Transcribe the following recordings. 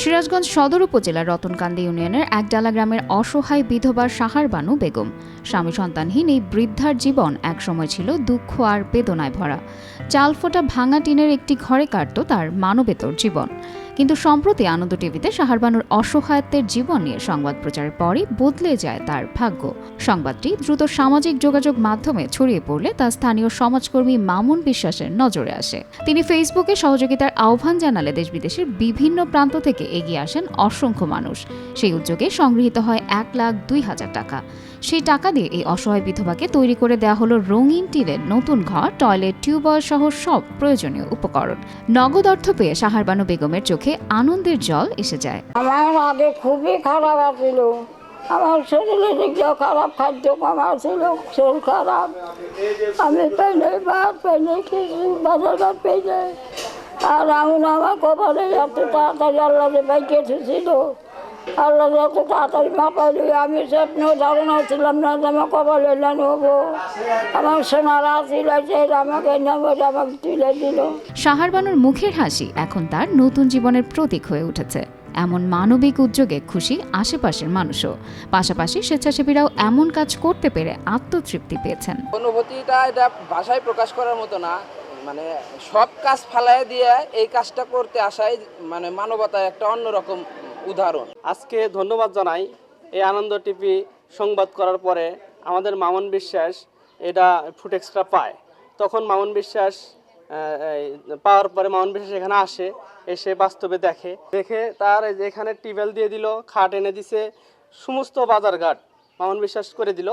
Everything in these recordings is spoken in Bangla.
সিরাজগঞ্জ সদর উপজেলার রতনকান্দি ইউনিয়নের একডালা গ্রামের অসহায় বিধবা সাহার বানু বেগম। স্বামী সন্তানহীন এই বৃদ্ধার জীবন একসময় ছিল দুঃখ আর বেদনায় ভরা। চাল ফোটা ভাঙা টিনের একটি ঘরে কাটত তার মানবেতর জীবন। কিন্তু সম্প্রতি আনন্দ টিভিতে সাহারবানুর অসহায়ত্বের জীবন নিয়ে সংবাদ প্রচারের পরই বদলে যায় তার ভাগ্য। সংবাদটি দ্রুত সামাজিক যোগাযোগ মাধ্যমে ছড়িয়ে পড়লে তা স্থানীয় সমাজকর্মী মামুন বিশ্বাসের নজরে আসে। তিনি ফেসবুকে সহযোগিতার আহ্বান জানালে দেশ বিদেশের বিভিন্ন প্রান্ত থেকে এগিয়ে আসেন অসংখ্য মানুষ। সেই উদ্যোগে সংগৃহীত হয় এক লাখ দুই হাজার টাকা। সেই টাকা দিয়ে এই অসহায় বিধবাকে তৈরি করে দেওয়া হলো রঙিন টিনের নতুন ঘর, টয়লেট, টিউবওয়েল সহ সব প্রয়োজনীয় উপকরণ। নগদ অর্থ পেয়ে সাহারবানু বেগমের চোখে আনন্দের জল এসে যায়। আমার আগে খুবই খারাপ আছিল। আমার শরীরে দিকটাও খারাপ খাদ্য কমা ছিল শরীর খারাপ। আমি পেলে ভাত পেলে কিছু বাজার পেলে আর আমার কপালে এত তাড়াতাড়ি আল্লাহ বাইকে ছিল আল্লাহ এত তাড়াতাড়ি মাপাইল আমি স্বপ্ন ধারণা ছিলাম না যে আমার কপালে হব আমার সোনারা আমাকে আমাকে তুলে দিল। সাহারবানুর মুখের হাসি এখন তার নতুন জীবনের প্রতীক হয়ে উঠেছে। এমন মানবিক উদ্যোগে খুশি আশেপাশের মানুষও। পাশাপাশি স্বেচ্ছাসেবীরাও এমন কাজ করতে পেরে আত্মতৃপ্তি পেয়েছেন। অনুভূতিটা এটা ভাষায় প্রকাশ করার মতো না। মানে সব কাজ ফালাই দিয়ে এই কাজটা করতে আসাই মানে মানবতার একটা অন্যরকম উদাহরণ। আজকে ধন্যবাদ জানাই এই আনন্দ টিভি সংবাদ করার পরে আমাদের মামুন বিশ্বাস এটা ফুড এক্সট্রা পায়। তখন মামুন বিশ্বাস পাওয়ার পরে মামুন বিশ্বাস এখানে আসে, এসে বাস্তবে দেখে। দেখে তার এখানে টিউবওয়েল দিয়ে দিল, খাট এনে দিছে, সমস্ত বাজারঘাট মামুন বিশ্বাস করে দিল।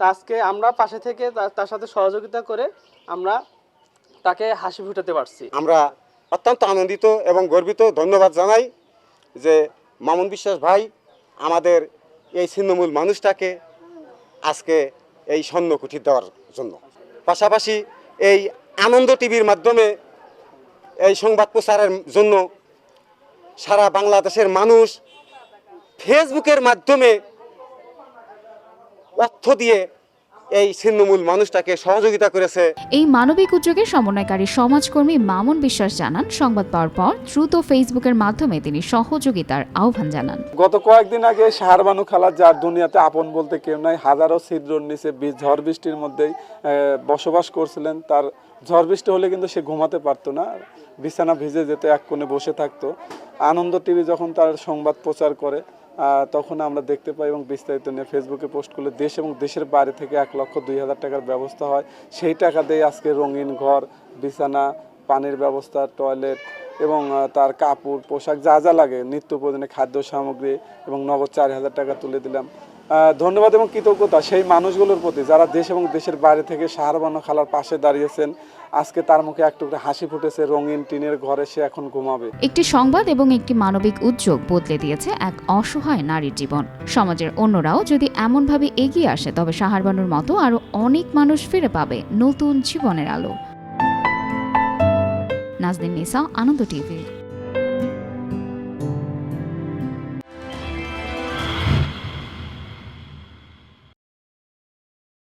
তা আজকে আমরা পাশে থেকে তার সাথে সহযোগিতা করে আমরা তাকে হাসি ফুটাতে পারছি। আমরা অত্যন্ত আনন্দিত এবং গর্বিত। ধন্যবাদ জানাই যে মামুন বিশ্বাস ভাই, আমাদের এই ছিন্নমূল মানুষটাকে আজকে এই স্বর্ণ কুঠি দেওয়ার জন্য। পাশাপাশি এই আনন্দ টিভির মাধ্যমে এই সংবাদ প্রচারের জন্য সারা বাংলাদেশের মানুষ ফেসবুকের মাধ্যমে অর্থ দিয়ে এই ছিন্নমূল মানুষটাকে সহযোগিতা করেছে। এই মানবিক উদ্যোগের সমন্বয়কারী সমাজকর্মী মামুন বিশ্বাস জানান সংবাদ পাওয়ার পর দ্রুত ফেসবুকের মাধ্যমে তিনি সহযোগিতার আহ্বান জানান। গত কয়েকদিন আগে শাহরবানু খালা যার দুনিয়াতে আপন বলতে কেউ নাই হাজারো ছিদ্রর নিচে ঝড় বৃষ্টির মধ্যেই আহ, বসবাস করছিলেন। তার ঝড় বৃষ্টি হলে কিন্তু সে ঘুমাতে পারতো না বিছানা ভিজে যেতে এক কোণে বসে থাকতো। আনন্দ টিভি যখন তার সংবাদ প্রচার করে তখন আমরা দেখতে পাই এবং বিস্তারিত নিয়ে ফেসবুকে পোস্ট করলে দেশ এবং দেশের বাইরে থেকে এক লক্ষ দুই হাজার টাকার ব্যবস্থা হয়। সেই টাকা দিয়ে আজকে রঙিন ঘর, বিছানা, পানির ব্যবস্থা টয়লেট এবং তার কাপড়, পোশাক যা যা লাগে নিত্য প্রয়োজনীয় খাদ্য সামগ্রী এবং নগদ চার হাজার টাকা তুলে দিলাম। ধন্যবাদ এবং কৃতজ্ঞতা সেই মানুষগুলোর প্রতি যারা দেশ এবং দেশের বাইরে থেকে সাহারবানো খালার পাশে দাঁড়িয়েছেন। আজকে তার মুখে একটু করে হাসি ফুটেছে, রঙিন টিনের ঘরে সে এখন ঘুমাবে। একটি সংবাদ এবং একটি মানবিক উদ্যোগ বদলে দিয়েছে এক অসহায় নারীর জীবন। সমাজের অন্যরাও যদি এমনভাবে এগিয়ে আসে, তবে সাহারবানুর মতো আরও অনেক মানুষ ফিরে পাবে নতুন জীবনের আলো। নাজদিন নিসা, আনন্দ টিভি।